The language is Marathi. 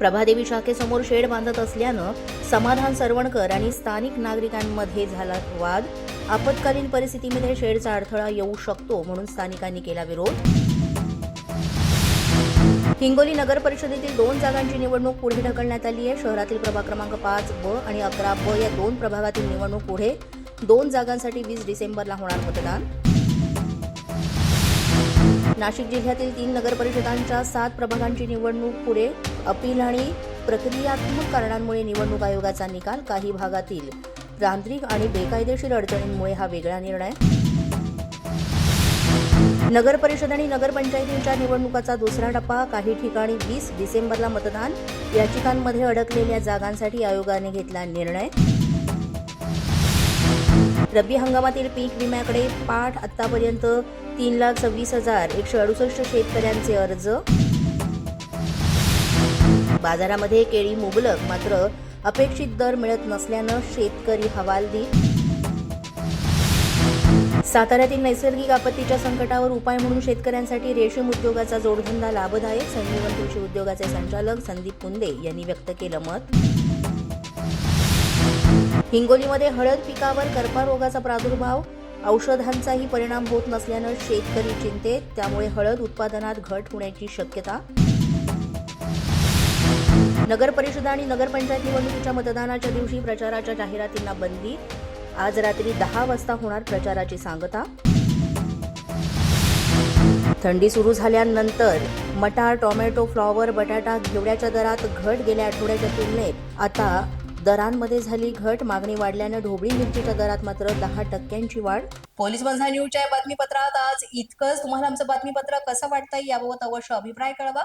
प्रभादेवी शाखेसमोर शेड बांधत असल्यानं समाधान सरवणकर आणि स्थानिक नागरिकांमध्ये झाला वाद. आपत्कालीन परिस्थितीमध्ये शेडचा अडथळा येऊ शकतो म्हणून स्थानिकांनी केला विरोध. हिंगोली नगर परिषदेतील दोन जागांची निवडणूक पुढे ढकलण्यात आली आहे. शहरातील प्रभाग क्रमांक पाच ब आणि अकरा ब या दोन प्रभागातील निवडणूक पुढे दोन जागांसाठी वीस डिसेंबरला होणार मतदान. नाशिक जिल्ह्यातील तीन नगरपरिषदांच्या सात प्रभागांची निवडणूक पुढे अपील आणि प्रक्रियात्मक कारणांमुळे निवडणूक आयोगाचा निकाल काही भागातील तांत्रिक आणि बेकायदेशीर अडचणींमुळे हा वेगळा निर्णय. नगर परिषद आणि नगरपंचायतींच्या निवडणुकाचा दुसरा टप्पा काही ठिकाणी वीस डिसेंबरला मतदान याचिकांमध्ये अडकलेल्या जागांसाठी आयोगाने घेतला निर्णय. रब्बी हंगामातील पीक विम्याकडे पाठ आतापर्यंत तीन लाख सव्वीस हजार एकशे अडुसष्ट शेतकऱ्यांचे अर्ज. बाजारामध्ये केळी मुबलक मात्र अपेक्षित दर मिळत नसल्यानं शेतकरी हवालदिल. साताऱ्यातील नैसर्गिक आपत्तीच्या संकटावर उपाय म्हणून शेतकऱ्यांसाठी रेशीम उद्योगाचा जोडधंदा लाभदायक संजीवन कृषी उद्योगाचे संचालक संदीप कुंदे यांनी व्यक्त केलं मत. हिंगोलीमध्ये हळद पिकावर करपा रोगाचा प्रादुर्भाव औषधांचाही परिणाम होत नसल्यानं शेतकरी चिंतेत त्यामुळे हळद उत्पादनात घट होण्याची शक्यता नगरपरिषद आणि नगरपंचायत निवडणुकीच्या मतदानाच्या दिवशी प्रचाराच्या जाहिरातींना बंदी. आज रात्री दहा वाजता होणार प्रचाराची सांगता. थंडी सुरू झाल्यानंतर मटार टोमॅटो फ्लॉवर बटाटा घेवड्याच्या दरात घट गेल्या आठवड्याच्या तुलनेत. आता दरांमध्ये झाली घट मागणी वाढल्यानं ढोबळी मिरचीच्या दरात मात्र दहा टक्क्यांची वाढ. पोलीस बंधा न्यूजच्या बातमीपत्रात आज इतकंच. तुम्हाला आमचं बातमीपत्र कसं वाटतंय याबाबत अवश्य अभिप्राय कळवा.